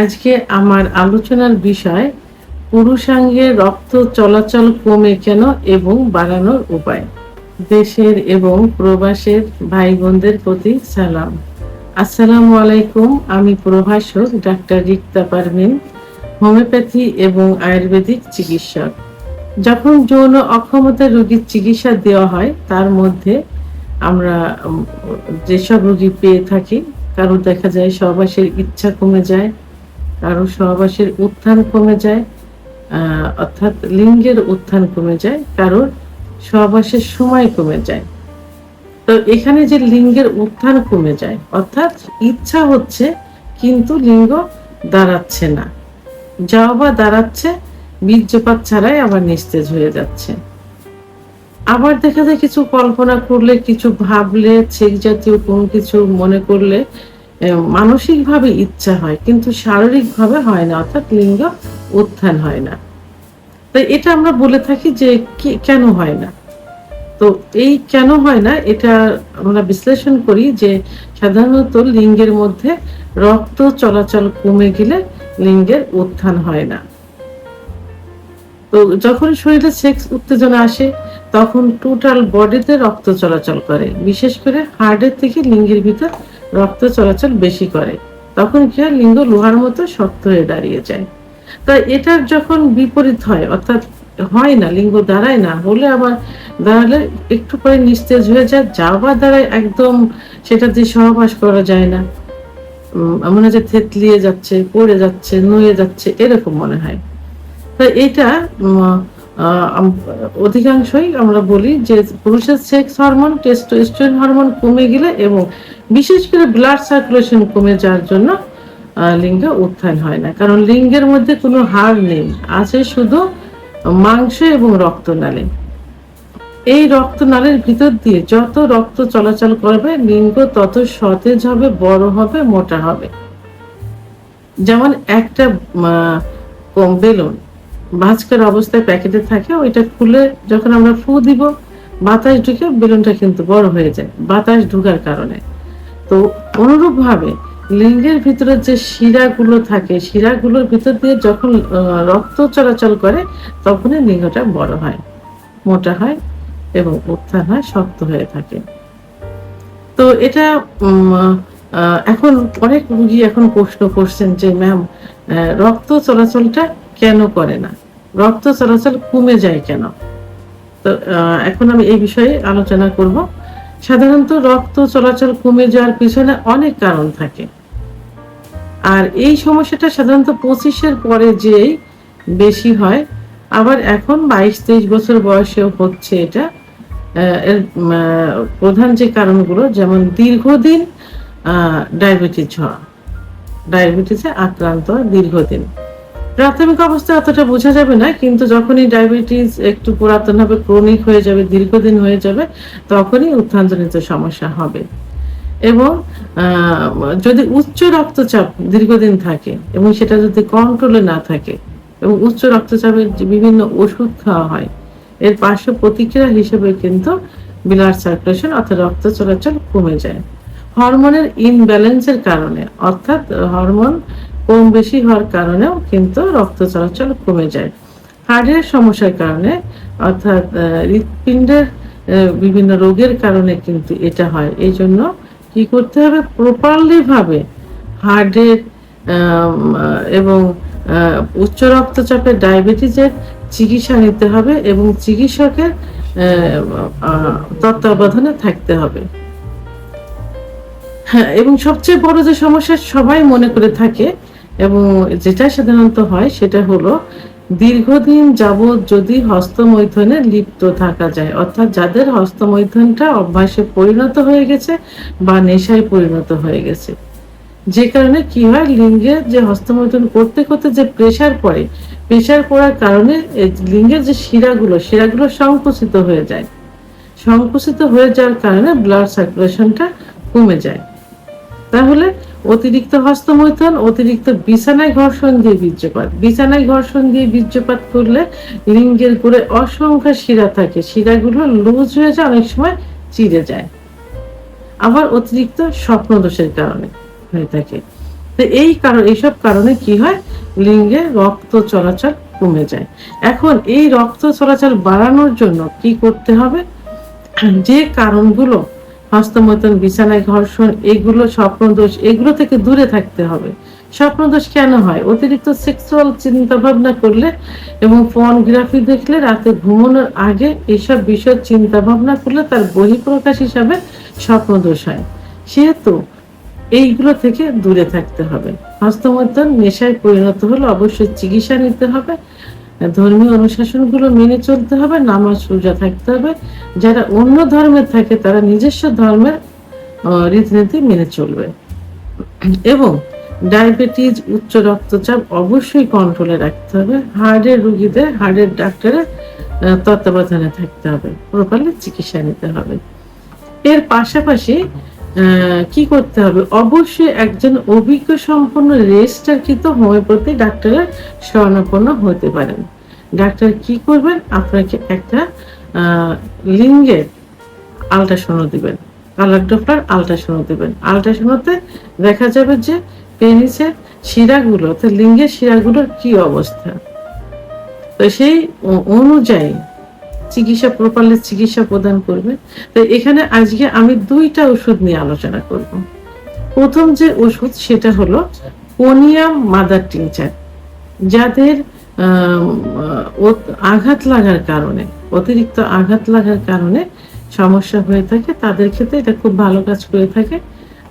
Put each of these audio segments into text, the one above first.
আজকে আমার আলোচনার বিষয় পুরুষাঙ্গে রক্ত চলাচল কমে কেন এবং বাড়ানোর উপায়? দেশের এবং প্রবাসের ভাই বোনদের প্রতি সালাম। আসসালামু আলাইকুম, আমি প্রভাষক ডাক্তার রিক্তা পারভিন, হোমিওপ্যাথি এবং আয়ুর্বেদিক চিকিৎসক। যখন যৌন অক্ষমতা রোগীর চিকিৎসা দেওয়া হয়, তার মধ্যে আমরা যেসব রোগী পেয়ে থাকি, কারও দেখা যায় সহবাসের ইচ্ছা কমে যায় কারও সহবাসের উত্থান কমে যায় অর্থাৎ লিঙ্গের উত্থান কমে যায় কারোর সহবাসের সময় কমে যায়। তো এখানে যে লিঙ্গের উত্থান কমে যায়, অর্থাৎ ইচ্ছা হচ্ছে, কিন্তু লিঙ্গ দাঁড়াচ্ছে না। যাওয়া বা দাঁড়াচ্ছে, বীর্যপাত ছাড়াই আবার নিস্তেজ হয়ে যাচ্ছে। আবার দেখা যায় কিছু কল্পনা করলে, কিছু ভাবলে ছেক জাতীয় কোনো কিছু মনে করলে মানসিক ভাবে ইচ্ছা হয়, কিন্তু শারীরিক ভাবে হয় না, অর্থাৎ লিঙ্গ উত্থান হয় না। তাই এটা আমরা বলে থাকি যে কেন হয় না? তো এই কেন হয় না, এটা আমরা বিশ্লেষণ করি যে সাধারণত লিঙ্গের মধ্যে রক্ত চলাচল কমে গেলে লিঙ্গের উত্থান হয় না। তো যখন শরীরে সেক্স উত্তেজনা আসে, তখন টোটাল বডিতে রক্ত চলাচল করে, বিশেষ করে হার্টের থেকে লিঙ্গের ভিতর রক্ত চলাচল বেশি করে, তখন কি হয় লিঙ্গ লোহার মতো শক্ত হয়ে দাঁড়িয়ে যায়। তা এটার যখন বিপরীত হয়, অর্থাৎ হয় না, লিঙ্গ দাঁড়ায় না, হলে আবার দাঁড়ালে একটু পরে নিস্তেজ হয়ে যায়, যা যাওয়া দাঁড়ায় একদম সেটা দিয়ে সহবাস করা যায় না। মনে যে থেতলিয়ে যাচ্ছে, পড়ে যাচ্ছে, নুয়ে যাচ্ছে, এরকম মনে হয়। তা এটা অধিকাংশই আমরা বলি যে পুরুষের সেক্স হরমোন টেস্টোস্টেরন হরমোন কমে গেলে এবং বিশেষ করে ব্লাড সার্কুলেশন কমে যাওয়ার জন্য লিঙ্গ উত্থান হয় না। কারণ লিঙ্গের মধ্যে কোনো হাড় নেই আছে শুধু মাংস এবং রক্তনালী। এই রক্তনালীর ভিতর দিয়ে যত রক্ত চলাচল করবে লিঙ্গ তত সতেজ হবে বড় হবে মোটা হবে। যেমন একটা আহ, বেলুন অবস্থায় প্যাকেটে থাকে, ওইটা খুলে যখন আমরা ফু দিব, বাতাস ঢুকে বেলুনটা কিন্তু বড় হয়ে যায়, বাতাস ঢুকার কারণে। তো অনুরূপ ভাবে লিঙ্গের ভিতরে যে শিরাগুলো থাকে, শিরাগুলোর ভিতর দিয়ে যখন রক্ত চলাচল করে, তখনই লিঙ্গটা বড় হয়, মোটা হয় এবং উত্থান হয়, শক্ত হয়ে থাকে। তো এটা এখন অনেক রুগী এখন প্রশ্ন করছেন যে, ম্যাম রক্ত চলাচলটা কেন করে না? রক্ত চলাচল কমে যায় কেন? তো এখন আমি এই বিষয়ে আলোচনা করব। সাধারণত রক্ত চলাচল কমে যাওয়ার পিছনে অনেক কারণ থাকে। আর এই সমস্যাটা সাধারণত পঁচিশের পরে যেই বেশি হয়, আবার এখন বাইশ, তেইশ বছর বয়সেও হচ্ছে এটা। এর প্রধান যে কারণগুলো, যেমন দীর্ঘদিন ডায়াবেটিস হওয়া, ডায়াবেটিসে আক্রান্ত দীর্ঘদিন। প্রাথমিক অবস্থায় অতটা বোঝা যাবে না, কিন্তু যখনই ডায়াবেটিস একটু পুরাতন হবে ক্রনিক হয়ে যাবে, দীর্ঘদিন হয়ে যাবে, তখনই উত্থানজনিত সমস্যা হবে। এবং যদি উচ্চ রক্তচাপ দীর্ঘদিন থাকে এবং সেটা যদি কন্ট্রোলে না থাকে এবং উচ্চ রক্তচাপের বিভিন্ন ওষুধ খাওয়া হয়, এর পার্শ্ব প্রতিক্রিয়া হিসেবে কিন্তু ব্লাড সার্কুলেশন অর্থাৎ রক্ত চলাচল কমে যায়। হরমোনের ইনব্যালেন্সের কারণে, অর্থাৎ হরমোন কম বেশি হওয়ার কারণেও কিন্তু রক্ত চলাচল কমে যায়। হার্টের সমস্যার কারণে, অর্থাৎ হৃৎপিণ্ডের বিভিন্ন রোগের কারণে কিন্তু এটা হয়। এই জন্য কি করতে হবে? প্রপারলি ভাবে হার্টের এবং উচ্চ রক্তচাপের ডায়াবেটিসের চিকিৎসা নিতে হবে এবং চিকিৎসকের তত্ত্বাবধানে থাকতে হবে। হ্যাঁ এবং সবচেয়ে বড় যে সমস্যা সবাই মনে করে থাকে, এবং যেটা সাধারণত হয় সেটা হলো দীর্ঘদিন যাবৎ যদি হস্তমৈথুনে লিপ্ত থাকা যায়, অর্থাৎ যাদের হস্তমৈথুনটা অভ্যাসে পরিণত হয়ে গেছে বা নেশায় পরিণত হয়ে গেছে। যে কারণে কি হয়, লিঙ্গের যে হস্তমৈথুন করতে করতে যে প্রেশার পড়ে প্রেশার পড়ার কারণে লিঙ্গের যে শিরাগুলো শিরাগুলো সংকুচিত হয়ে যায়। সংকুচিত হয়ে যাওয়ার কারণে ব্লাড সার্কুলেশনটা কমে যায়। তাহলে অতিরিক্ত হস্তমৈথুন, অতিরিক্ত বিছানায় ঘর্ষণ দিয়ে বীর্যপাত। বিছানায় ঘর্ষণ দিয়ে বীর্যপাত করলে লিঙ্গের করে অসংখ্য শিরা থাকে। শিরাগুলো লুজ হয়ে যায়, অনেক সময় চিড়ে যায়। আবার অতিরিক্ত স্বপ্ন দোষের কারণে হয়ে থাকে। তো এই কারণ এইসব কারণে কি হয়? লিঙ্গে রক্ত চলাচল কমে যায়। এখন এই রক্ত চলাচল বাড়ানোর জন্য কি করতে হবে? যে কারণগুলো হস্তমৈথুন, বিছানায় ঘর্ষণ, এগুলো স্বপ্নদোষ, এগুলো থেকে দূরে থাকতে হবে। স্বপ্নদোষ কেন হয়? অতিরিক্ত সেক্সুয়াল চিন্তা ভাবনা করলে এবং পর্নোগ্রাফি দেখলে রাতে ঘুমানোর আগে এসব বিষয় চিন্তা ভাবনা করলে তার বহিঃপ্রকাশ হিসাবে স্বপ্নদোষ হয়। সেহেতু এইগুলো থেকে দূরে থাকতে হবে। হস্তমৈথুন নেশায় পরিণত হলে অবশ্যই চিকিৎসা নিতে হবে। ধর্মীয় অনুশাসনগুলো মেনে চলতে হবে, নামাজ রোজা থাকতে হবে। যারা অন্য ধর্মের থাকে, তারা নিজস্ব ধর্মের রীতিনীতি মেনে চলবে। এবং ডায়াবেটিস, উচ্চ রক্তচাপ অবশ্যই কন্ট্রোলে রাখতে হবে। হার্টের রুগীদের হার্টের ডাক্তারের তত্ত্বাবধানে থাকতে হবে। প্রপারলি চিকিৎসা নিতে হবে। এর পাশাপাশি কি করতে হবে? অবশ্যই একজন অভিজ্ঞ সম্পন্ন রেজিস্টারকৃত হোমিওপ্যাথি ডাক্তারের শরণাপন্ন হতে পারেন। ডাক্তার কি করবেন? আপনাকে একটা আহ, লিঙ্গের আলট্রাসাউন্ড দিবেন। কালার ডপলার আলট্রাসাউন্ড দিবেন। আলট্রাসাউন্ডতে দেখা যাবে যে পেনিসের শিরাগুলো অর্থাৎ লিঙ্গের শিরাগুলোর কি অবস্থা? তো সেই অনুযায়ী চিকিৎসা প্রপারলি চিকিৎসা প্রদান করবে। তো এখানে আজকে আমি দুইটা ওষুধ নিয়ে আলোচনা করব। প্রথম যে ওষুধ সেটা হলো কোনিয়াম মাদার টিংচার যাদের আঘাত লাগার কারণে, অতিরিক্ত আঘাত লাগার কারণে সমস্যা হয়ে থাকে, তাদের ক্ষেত্রে এটা খুব ভালো কাজ করে থাকে।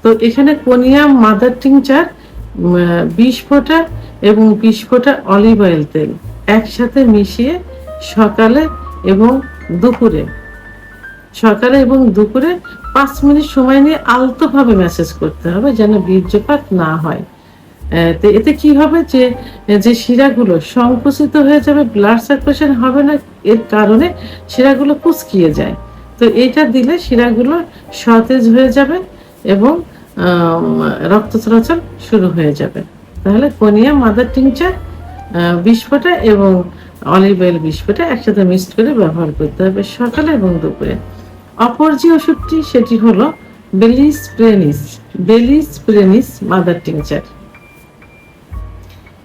তো এখানে কোনিয়াম মাদার টিংচার বিশ ফোঁটা এবং বিশ ফোঁটা অলিভ অয়েল তেল একসাথে মিশিয়ে সকালে এবং দুপুরে। সকালে এবং দুপুরে পাঁচ মিনিট সময় নিয়ে আলতোভাবে ম্যাসেজ করতে হবে যেন বীর্যপাত না হয়। তো, এতে কি হবে যে যে শিরাগুলো সংকুচিত হয়ে যাবে ব্লাড সার্কুলেশন হবে না, এর কারণে শিরাগুলো কুচকিয়ে যায়। তো এটা দিলে শিরাগুলো সতেজ হয়ে যাবে এবং রক্ত চলাচল শুরু হয়ে যাবে। তাহলে কোনিয়া, মাদার টিংচার বিশ ফোঁটা এবং অলিভ অয়েল বিশ ফোঁটা একসাথে মিক্সড করে ব্যবহার করতে হবে সকালে এবং দুপুরে। অপর যে ওষুধটি, সেটি হলো bellis perennis bellis perennis mother tincture.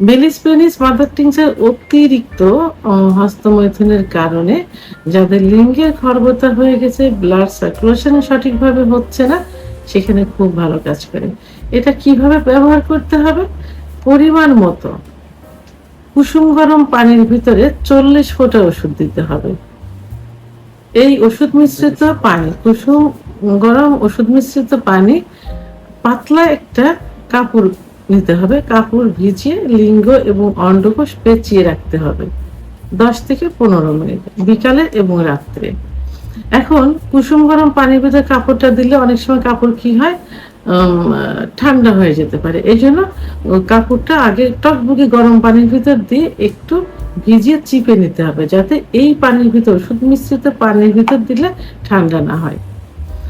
বেলিসপেনিস mother tincture অতিরিক্ত হস্তমৈথুনের কারণে যাদের লিঙ্গের খর্বতা হয়ে গেছে, ব্লাড সার্কুলেশন সঠিকভাবে হচ্ছে না, সেখানে খুব ভালো কাজ করে। এটা কীভাবে ব্যবহার করতে হবে? পরিমাণ মতো। কুসুম গরম পানির ভিতরে চল্লিশ ফোঁটা ওষুধ দিতে হবে। এই ওষুধ মিশ্রিত পানি, কুসুম গরম ওষুধ মিশ্রিত পানি পাতলা একটা কাপড় নিতে হবে। কাপড় ভিজিয়ে লিঙ্গ এবং অন্ডকোষ পেঁচিয়ে রাখতে হবে দশ থেকে পনেরো মিনিট, বিকালে এবং রাত্রে। এখন কুসুম গরম পানির ভিতরে কাপড়টা দিলে অনেক সময় কাপড় কি হয়? ঠান্ডা হয়ে যেতে পারে। এই জন্য কাপড়টা আগে টকবুকি গরম পানির ভিতর দিয়ে একটু ভিজিয়ে চিপে নিতে হবে, যাতে এই পানির ভিতর ওষুধ মিশ্রিত পানির ভিতর দিলে ঠান্ডা না হয়।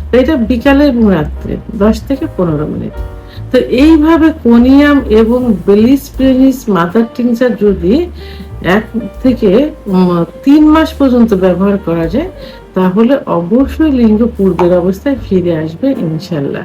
তো এটা বিকালে রাত্রে, দশ থেকে পনেরো মিনিট। তো এইভাবে কোনিয়াম এবং বেলিসপ্রেনিস মাদার টিংচার যদি এক থেকে তিন মাস পর্যন্ত ব্যবহার করা যায়, তাহলে অবশ্যই লিঙ্গ পূর্বের অবস্থায় ফিরে আসবে ইনশাল্লাহ।